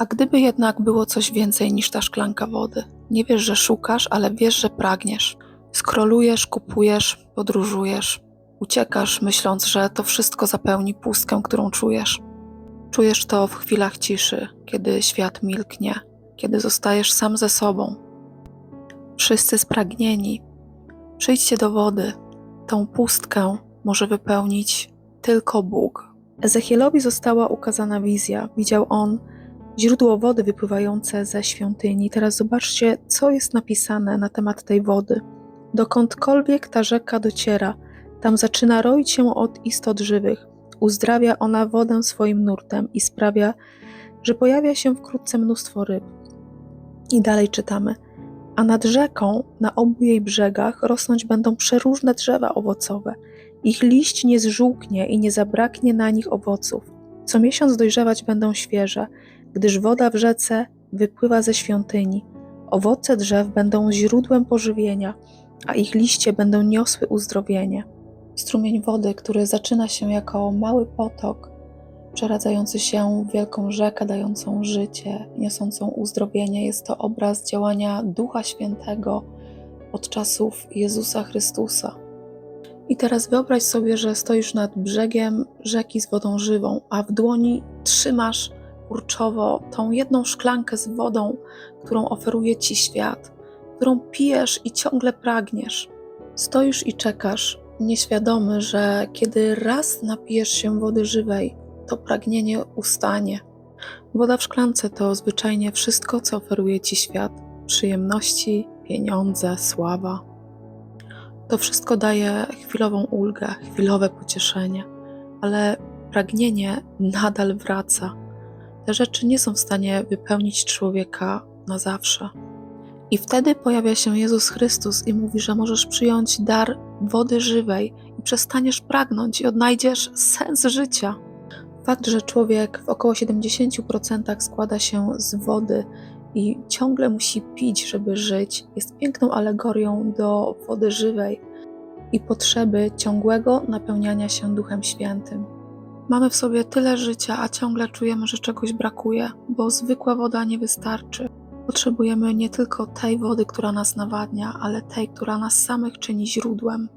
A gdyby jednak było coś więcej niż ta szklanka wody? Nie wiesz, że szukasz, ale wiesz, że pragniesz. Skrolujesz, kupujesz, podróżujesz. Uciekasz, myśląc, że to wszystko zapełni pustkę, którą czujesz. Czujesz to w chwilach ciszy, kiedy świat milknie, kiedy zostajesz sam ze sobą. Wszyscy spragnieni. Przyjdźcie do wody. Tą pustkę może wypełnić tylko Bóg. Ezechielowi została ukazana wizja. Widział on źródło wody wypływające ze świątyni. Teraz zobaczcie, co jest napisane na temat tej wody. Dokądkolwiek ta rzeka dociera, tam zaczyna roić się od istot żywych. Uzdrawia ona wodę swoim nurtem i sprawia, że pojawia się wkrótce mnóstwo ryb. I dalej czytamy. A nad rzeką, na obu jej brzegach, rosnąć będą przeróżne drzewa owocowe. Ich liść nie zżółknie i nie zabraknie na nich owoców. Co miesiąc dojrzewać będą świeże, gdyż woda w rzece wypływa ze świątyni. Owoce drzew będą źródłem pożywienia, a ich liście będą niosły uzdrowienie. Strumień wody, który zaczyna się jako mały potok, przeradzający się w wielką rzekę dającą życie, niosącą uzdrowienie, jest to obraz działania Ducha Świętego od czasów Jezusa Chrystusa. I teraz wyobraź sobie, że stoisz nad brzegiem rzeki z wodą żywą, a w dłoni trzymasz kurczowo tą jedną szklankę z wodą, którą oferuje ci świat, którą pijesz i ciągle pragniesz. Stoisz i czekasz, nieświadomy, że kiedy raz napijesz się wody żywej, to pragnienie ustanie. Woda w szklance to zwyczajnie wszystko, co oferuje ci świat: przyjemności, pieniądze, sława. To wszystko daje chwilową ulgę, chwilowe pocieszenie, ale pragnienie nadal wraca. Te rzeczy nie są w stanie wypełnić człowieka na zawsze. I wtedy pojawia się Jezus Chrystus i mówi, że możesz przyjąć dar wody żywej i przestaniesz pragnąć i odnajdziesz sens życia. Fakt, że człowiek w około 70% składa się z wody i ciągle musi pić, żeby żyć, jest piękną alegorią do wody żywej i potrzeby ciągłego napełniania się Duchem Świętym. Mamy w sobie tyle życia, a ciągle czujemy, że czegoś brakuje, bo zwykła woda nie wystarczy. Potrzebujemy nie tylko tej wody, która nas nawadnia, ale tej, która nas samych czyni źródłem.